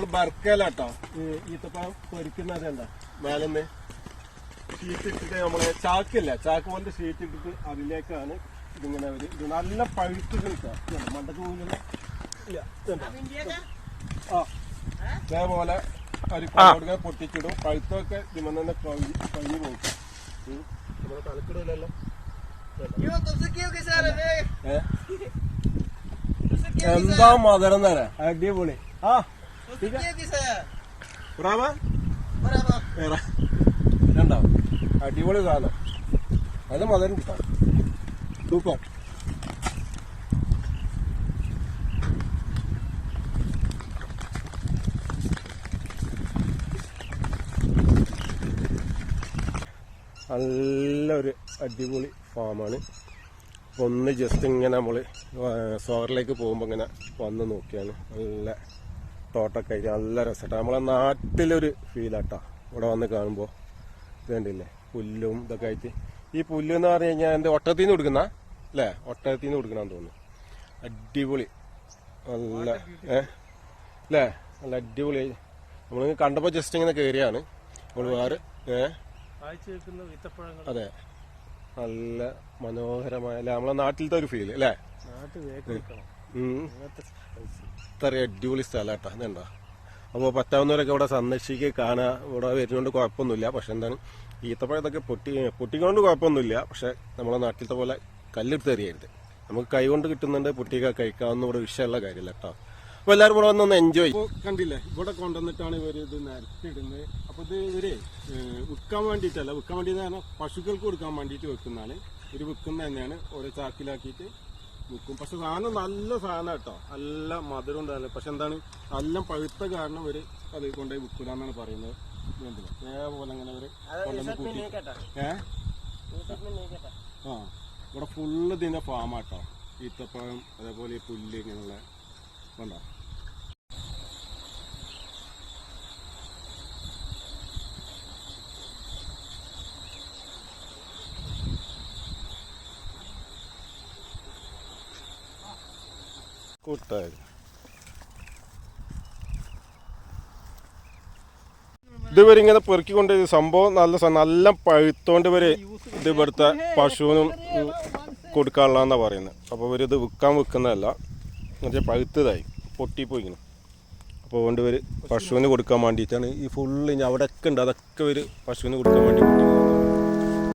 നമ്മൾ ബർക്കലാട്ടോ. ഈത്തപ്പഴം പൊരിക്കുന്നത് എന്താ? മേലെന്ന് ഷീറ്റ് ഇട്ടിട്ട് നമ്മൾ ചാക്കില്ല? ചാക്ക് പോലത്തെ ഷീറ്റ് ഇട്ടിട്ട് അതിലേക്കാണ് ഇതിങ്ങനെ ഒരു ഇത് നല്ല പഴുത്ത് കിട്ടുക. മണ്ടക്ക് പോകുന്നില്ല? ആ അതേപോലെ ഒരു കൊടുക്കാൻ പൊട്ടിച്ചിടും. പഴുത്തൊക്കെ ഇതിമ തന്നെ കഴിഞ്ഞ് കഴിഞ്ഞ് പോകും. നമ്മളെ quiero que എന്താ. മധുരം തന്നെ? അടിപൊളി. ആ. Que sea. വേറെ. രണ്ടാവും അടിപൊളി സാധനം. അത് മധുരം കിട്ടാം. സൂപ്പർ. നല്ലൊരു അടിപൊളി ഫാമാണ്. ഒന്ന് ജസ്റ്റ് ഇങ്ങനെ നമ്മൾ സോറിലേക്ക് പോകുമ്പോൾ ഇങ്ങനെ വന്ന് നോക്കിയാണ് നല്ല തോട്ടൊക്കെ ആയിട്ട് നല്ല രസമാണ് നമ്മളെ നാട്ടിലൊരു ഫീലാട്ടാ. ഇവിടെ വന്ന് കാണുമ്പോൾ ഇത് കണ്ടില്ലേ? പുല്ലും ഇതൊക്കെ ആയിട്ട്. ഈ പുല്ല് എന്ന് പറഞ്ഞു കഴിഞ്ഞാൽ എന്റെ ഒട്ടത്തിൽ നിന്ന് കൊടുക്കുന്ന? അല്ലേ? ഒട്ടത്തിൽ നിന്ന് കൊടുക്കണമെന്ന് തോന്നുന്നു. അടിപൊളി. നല്ല ഏ? അല്ലേ? നല്ല അടിപൊളി. നമ്മൾ കണ്ടപ്പോൾ ജസ്റ്റ് ഇങ്ങനെ കയറിയാണ് നമ്മൾ വേറെ ഏ? അതെ. നല്ല മനോഹരമായ അല്ലെ? നമ്മളെ നാട്ടിലത്തെ ഒരു ഫീൽ അല്ലേ? നാട്ടിൽ വേഗം അടിപൊളി സ്ഥലം കേട്ടോ ഇതുണ്ടോ അപ്പോൾ പറ്റാവുന്നവരൊക്കെ ഇവിടെ സന്ദർശിക്കുക കാണാ ഇവിടെ വരുന്നതുകൊണ്ട് കുഴപ്പമൊന്നുമില്ല. പക്ഷെ എന്താണ് ഈത്തപ്പഴത്തൊക്കെ പൊട്ടി പൊട്ടിക്കൊണ്ട് കുഴപ്പമൊന്നുമില്ല. പക്ഷെ നമ്മളെ നാട്ടിലത്തെ പോലെ കല്ലെടുത്ത് എറിയരുത് നമുക്ക് കൈകൊണ്ട് കിട്ടുന്നുണ്ട് പൊട്ടിയൊക്കെ കഴിക്കാവുന്ന ഇവിടെ വിഷയമുള്ള കാര്യമില്ല കേട്ടോ. അപ്പോൾ എല്ലാവരും ഇവിടെ വന്നൊന്ന് എൻജോയ് കണ്ടില്ലേ ഇവിടെ കൊണ്ടുവന്നിട്ടാണ് ഇവർ ഇത് നിരത്തിയിടുന്നത് അപ്പോൾ ഇത് ഇവർ വിൽക്കാൻ വേണ്ടിയിട്ടല്ല. വിൽക്കാൻ വേണ്ടി പശുക്കൾക്ക് കൊടുക്കാൻ വേണ്ടിയിട്ട് വെക്കുന്നതാണ് ഇവർ വിൽക്കുന്ന തന്നെയാണ്. ഓരോ ചാക്കിലാക്കിയിട്ട് വിൽക്കും പക്ഷെ സാധനം നല്ല സാധനം കേട്ടോ. നല്ല മധുരം ഉണ്ടാവില്ല പക്ഷെ എന്താണ്? നല്ല പഴുത്ത കാരണം ഇവർ അത് കൊണ്ടുപോയി വിൽക്കൂല എന്നാണ് പറയുന്നത് അതേപോലെ അങ്ങനെ ഇവർ കൊണ്ടുവന്ന് കൂട്ടി. ഏ? ആ. ഇവിടെ ഫുള്ള് ഇതിന്റെ ഫാമാട്ടോ ഈത്തപ്പഴം അതേപോലെ ഈ പുല്ല് ഇങ്ങനെയുള്ള കണ്ടോ കൂട്ടായി ഇതുവരെ ഇങ്ങനെ പെറുക്കിക്കൊണ്ട് ഇത് സംഭവം നല്ല നല്ല പഴുത്തോണ്ട് ഇവർ ഇത് ഇവിടുത്തെ പശുവിനും കൊടുക്കാനുള്ള പറയുന്നത്. അപ്പോൾ ഇവരിത് വിൽക്കാൻ വെക്കുന്നതല്ല എന്നുവെച്ചാൽ പഴുത്തതായി പൊട്ടിപ്പോയിങ്ങനെ അപ്പോൾ അതുകൊണ്ട് ഇവർ പശുവിന് കൊടുക്കാൻ വേണ്ടിയിട്ടാണ് ഈ ഫുള്ള് ഇനി അവിടെയൊക്കെ ഉണ്ട് അതൊക്കെ ഇവർ പശുവിന് കൊടുക്കാൻ വേണ്ടി